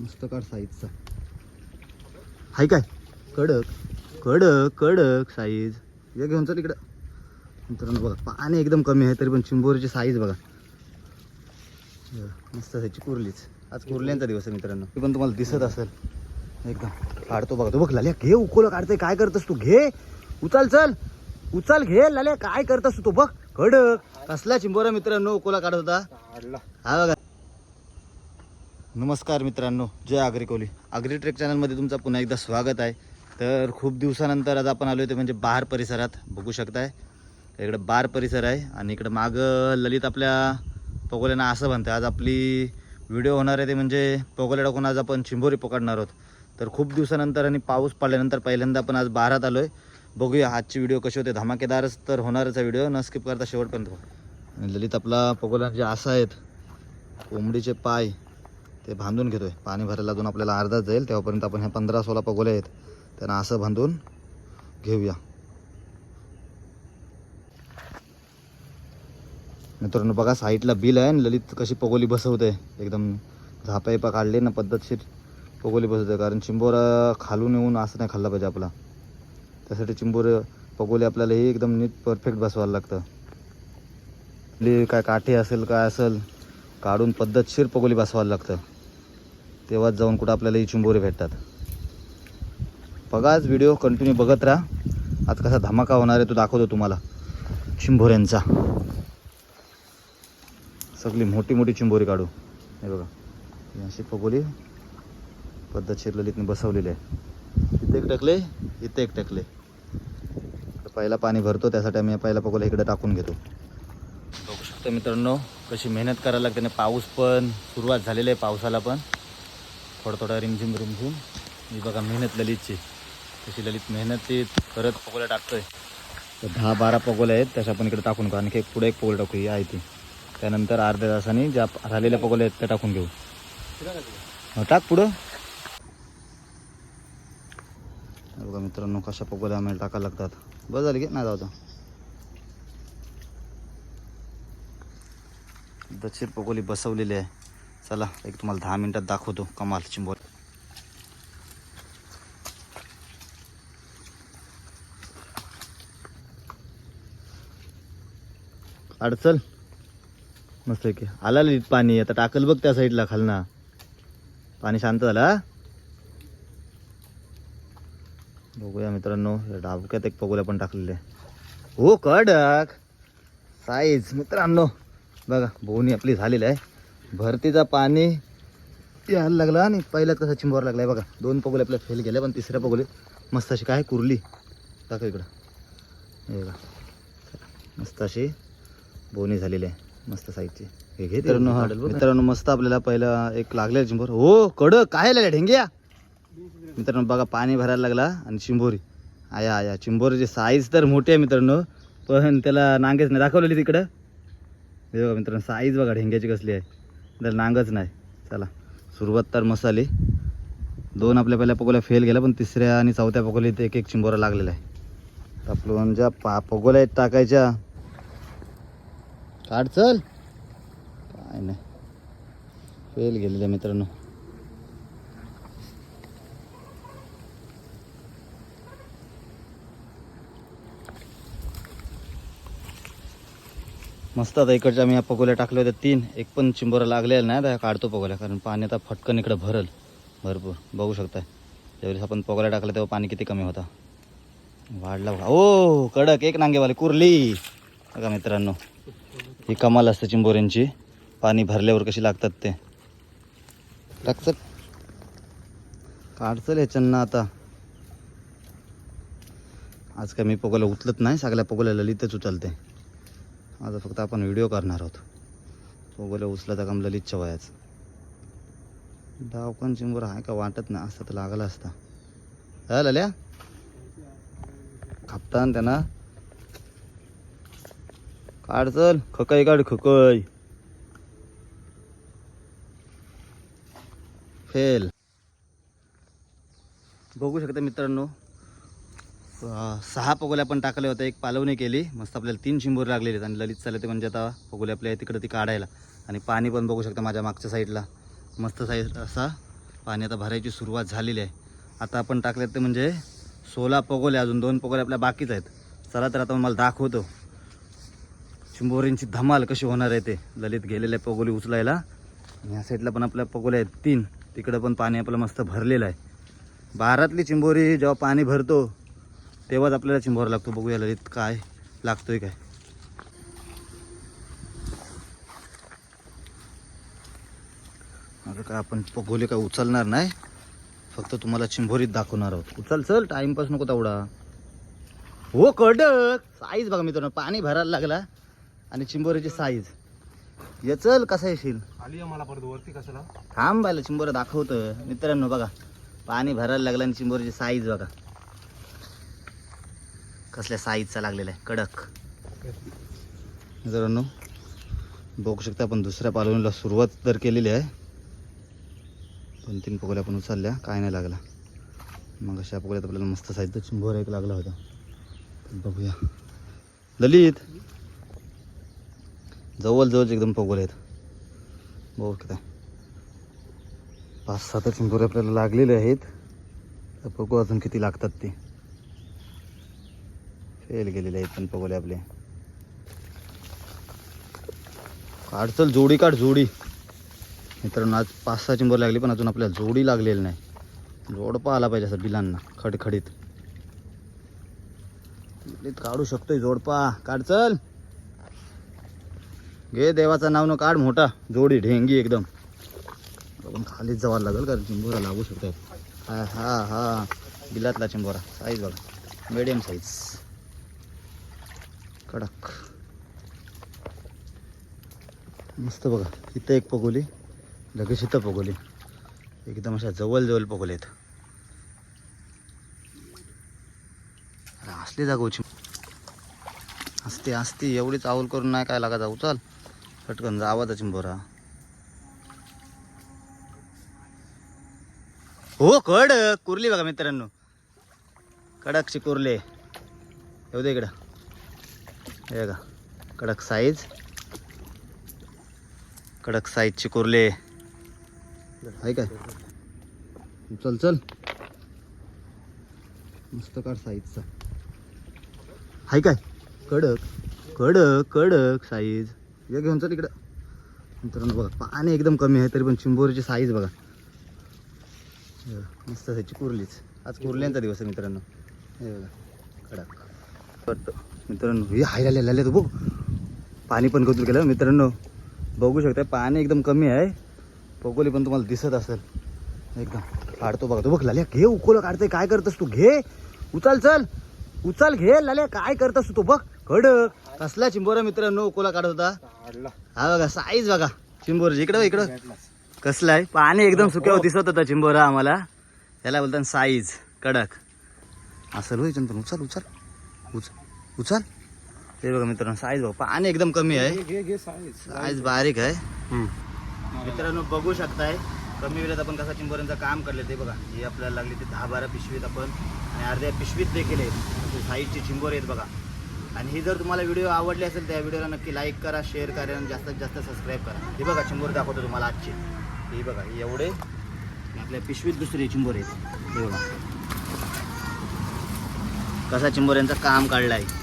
मस्त काढ साईजचा. हाय काय? कडक कडक कडक साईज या घेऊन चल इकडं. मित्रांनो बघा पाणी एकदम कमी आहे तरी पण चिंबोरीची साईज बघा. मस्त साईजची कुर्लीच. आज कुर्ल्यांचा दिवस आहे मित्रांनो. ती पण तुम्हाला दिसत असेल. एकदम काढतो बघा. तो बघ लाल्या घे उकोला काढतोय. काय करतस तू? घे. उचल चल. उचल घे लाल्या. काय करतस तू? बघ. कडक. कसला चिंबोरा मित्रांनो उकोला काढत होता. हा बघा. नमस्कार मित्रांनो जय आगरी कोली. आगरी ट्रेक चॅनलमध्ये तुमचं पुन्हा एकदा स्वागत आहे. तर खूप दिवसानंतर आज आपण आलो ते म्हणजे बार परिसरात. बघू शकताय इकडं बार परिसर आहे आणि इकडं मागं ललित आपल्या पगोल्यांना असं म्हणतं आज आपली व्हिडिओ होणार आहे ते म्हणजे पगोल्या टाकून आज आपण चिंबोरी पकडणार आहोत. तर खूप दिवसानंतर आणि पाऊस पडल्यानंतर पहिल्यांदा आपण आज बारात आलो आहे बघूया आजची व्हिडिओ कशी होते. धमाकेदारच तर होणारच आहे व्हिडिओ न स्किप करता शेवटपर्यंत आणि ललित आपला पगोला जे असं आहेत कोंबडीचे पाय ते बांधून आहे पाणी भरायला अजून आपल्याला अर्धाच जाईल. तेव्हापर्यंत आपण ह्या पंधरा सोळा पगोले आहेत. त्यांना असं बांधून घेऊया. मित्रांनो बघा साईडला बिल आहे आणि ललित कशी पगोली बसवते. एकदम झापायपा काढले ना पद्धतशीर पगोली बसवते. कारण चिंबोर खालून येऊन असं नाही खाल्ला पाहिजे आपला. त्यासाठी चिंबोर पगोली आपल्याला हे एकदम नीट परफेक्ट बसवायला लागतं. आपली काय काठी असेल काय असेल काढून पद्धतशीर पगोली बसवायला लागतं. तेव्हाच जाऊन कुठं आपल्याला ही चिंबोरे भेटतात. बघाच व्हिडिओ कंटिन्यू बघत राहा. आज कसा धमाका होणार आहे तो दाखवतो तुम्हाला. चिंबोऱ्यांचा. सगळी मोठी मोठी चिंबोरी काढू. हे बघा. अशी फगोली पद्धतशीर ललितने बसवलेली आहे. इथे एक टकले इथे एक टकले. पहिला पाणी भरतो त्यासाठी आम्ही पहिला पगोला इकडे टाकून घेतो. बघू शकतो मित्रांनो कशी मेहनत करायला लागते आणि पाऊस पण सुरुवात झालेली आहे पावसाला पण. थोडा थोडा रिमझिम रिमझिम. मी बघा मेहनत ललितची. तशी ललित मेहनतीत करत पगोल्या टाकतोय. तर दहा बारा पगोल्या आहेत त्याच्या आपण इकडे टाकून घेऊ. आणखी एक पुढे एक पगोल टाकू ही आहे ती. त्यानंतर अर्ध्या तासाने ज्या राहिलेल्या पगोल्या आहेत त्या टाकून घेऊ. टाक पुढं. बघा मित्रांनो कशा पगोल्या आम्हाला टाकायला लागतात. बरं झाली की नाही जाऊ दक्षिण पगोली बसवलेली आहे. चला एक तुम्हाला दहा मिनटात दाखवतो. कमाल चिंबोर. अडचल मस्त आहे की. आला पाणी. आता टाकल बघ त्या साईडला खालना. पाणी शांत झालं बघूया मित्रांनो या डाबक्यात एक पगोल्या पण टाकलेले. हो कडक. साईज मित्रांनो बघा बोनी आपली झालेली आहे. भरतीचा पाणी यायला लागला आणि पहिल्यात कसा चिंबवर लागलाय बघा. दोन पगोले आपल्या फेल गेले पण तिसऱ्या पगोले मस्त अशी काय कुरली. टाका इकडं. हे बघा. मस्त अशी बोनी झालेली आहे मस्त साईजची. हे घे मित्रांनो हा मित्रांनो मस्त आपल्याला पहिला एक लागलेला चिंबोर. हो कडक काय लागल्या ढेंग्या? मित्रांनो बघा पाणी भरायला लागला आणि चिंबोरी. आया आया चिंबोरीची साईज तर मोठी आहे मित्रांनो पण त्याला नांगेच नाही. दाखवलेली तिकडं. हे बघा मित्रांनो साईज बघा ढेंग्याची कसली आहे. तर नांगच नाही. चला सुरुवात तर मसाले दोन आपल्या पहिल्या पकोल्या फेल गेल्या पण तिसऱ्या आणि चौथ्या पगोलीत एक एक चिंबोरा लागलेला आहे. आपण ज्या पा पगोल्या आहेत टाकायच्या. काढ चल. काय नाही. फेल गेलेल्या मित्रांनो. मस्त आता इकडच्या मी या पगोल्या टाकल्या होत्या तीन. एक पण चिंबोरा लागलेला नाही आता काढतो पगोल्या कारण पाणी आता फटकन इकडं भरल. भरपूर. बघू शकताय. ज्यावेळेस आपण पगोल्या टाकल्या तेव्हा पाणी किती कमी होता. वाढला ओ कडक. एक नांगेवाली कुरली. बघा मित्रांनो. ही कमाल असते चिंबोऱ्यांची. पाणी भरल्यावर कशी लागतात ते. टाकचं काढचल ह्याच्यांना आता. आज काय मी पगोला उचलत नाही. सगळ्या पगोल्याला ललितच उचलते. आज फक्त आपण व्हिडिओ करणार आहोत. तो बोले उचला तर कमला ललितच्या वयाच. डावकन चिंबर आहे का वाटत नाही असं तर लागला असता. हा लल्या? खापतान त्यांना. काढ चल खकई काढ खकई. फेल. बघू शकता मित्रांनो सहा पगोल्या पण टाकल्या होत्या. एक पालवणी केली. मस्त आपल्याला तीन शिंबूर लागलेले आहेत. आणि ललित चालले ते म्हणजे आता पगोल्या आपल्या तिकडं ती काढायला. आणि पाणी पण बघू शकता माझ्या मागच्या साईडला. मस्त साईड असा. पाणी आता भरायची सुरुवात झालेली आहे. आता आपण टाकले ते म्हणजे सोळा पगोले अजून दोन पगोले आपल्या बाकीच आहेत. चला तर आता मला दाखवतो. चिंबोरींची धमाल कशी होणार आहे ते. ललित गेलेले आहे पगोली उचलायला. आणि ह्या साईडला पण आपल्या पगोले आहेत तीन. तिकडं पण पाणी आपलं मस्त भरलेलं आहे. बारातली चिंबोरी जेव्हा पाणी भरतो तेव्हाच आपल्याला चिंबोरा लागतो. बघूया ललित काय लागतोय काय. आता काय आपण पगोले काय उचलणार नाही. फक्त तुम्हाला चिंबोरीत दाखवणार आहोत. उचल चल. टाइमपास नको तेवढा. हो कडक. साईज बघा मित्रांनो. पाणी भरायला लागला. आणि चिंबोरीची साईज ये चल कसा येशील? मला परत वरती कशाला? थांब बायला चिंबोरं दाखवतं मित्रांनो बघा. पाणी भरायला लागलं आणि चिंबोरीची साईज बघा. कसल्या साईजचा लागलेला आहे? कडक. मित्रांनो बघू शकता आपण दुसऱ्या पालवणीला सुरुवात तर केलेली आहे. दोन तीन पकोल्या पण उचलल्या काय नाही लागला. मग अशा पकोल्यात आपल्याला मस्त साईजचा चिंबोर एक लागला होता. बघूया. ललित! जवळ जवळ एकदम पगोल आहेत. बघू काय पाच सात चिंबोरे आपल्याला लागलेले आहेत. तर बघू अजून किती लागतात ते. फेल गेलेले आहेत पण पगोले आपले. काढ चल जोडी काढ जोडी. मित्रांनो आज पाच सहा चिंबर लागली पण अजून आपल्याला जोडी लागलेली नाही. जोडपा आला पाहिजे असं बिलांना खडखडीत. काढू शकतोय जोडपा काढ चल घे देवाचं नाव न काढ मोठा. जोडी ढेंगी एकदम. आपण खालीच जवायला लागेल कारण चिंबोरा लागू शकतात. हा हा हा. बिलातला चिंबोरा. साईज बघा. मिडियम साईज कडक. मस्त बघा इथं एक पगोली लगेच इथं पगोली. एकदम अशा जवळ जवळ पगोले आहेत. अरे असली जागोची. असते असते. एवढी चावल करून नाही काय लागा जाऊ. चाल पटकन जावा चिंबोरा. हो कडक कुरली बघा मित्रांनो. कडकची कुरले. येऊ दे इकडं. हे का कडक साईज कडक साईजचे कुर्ले आहे. काय? चल चल. मस्त काढ साईजचा आहे काय? कडक कडक कडक साईज हे घेऊन चल इकडं. मित्रांनो बघा पाणी एकदम कमी आहे तरी पण चिंबोरीची साईज बघा. मस्त त्याची कुर्लीच. आज कुर्ल्यांचा दिवस आहे मित्रांनो. हे बघा कडक. मित्रांनो हे हायला लाले तू बघ. पाणी पण कतूर केलं. मित्रांनो बघू शकता पाणी एकदम कमी आहे. पकोली पण तुम्हाला दिसत असेल. एकदम काढतो बघा. तो बघ लाल्या घे उकोला काढतोय. काय करतस तू? घे. उचल चल. उचल घे लाल्या. काय करतस तू? बघ. कडक कसला चिंबोरा मित्रांनो उकोला काढत होता. हा बघा साईज बघा. चिंबोरची इकडं इकडं. कसला आहे? पाणी एकदम सुक्यावर दिसत होता चिंबोरा आम्हाला. त्याला बोलतात साईज कडक. असं होय पण उचल उचल. उचल उचल. ते बघा मित्रांनो साईज बघा. पाणी एकदम कमी आहे. साईज बारीक आहे. मित्रांनो बघू शकताय कमी वेळेत आपण कसा चिंबोऱ्यांचं काम करले ते बघा. हे आपल्याला लागली ते दहा बारा पिशवीत आपण. आणि अर्ध्या पिशवीत देखील आहेत. साईजचे चिंबोरे आहेत बघा. आणि ही जर तुम्हाला व्हिडिओ आवडली असेल त्या व्हिडिओला नक्की लाईक करा शेअर करा आणि जास्तीत जास्त सबस्क्राईब करा. हे बघा चिंबोरे दाखवतो तुम्हाला आजचे. हे बघा हे एवढे. आपल्या पिशवीत दुसरे चिंबोरे आहेत. हे बघा. कसा चिंबोऱ्यांचं काम काढलं आहे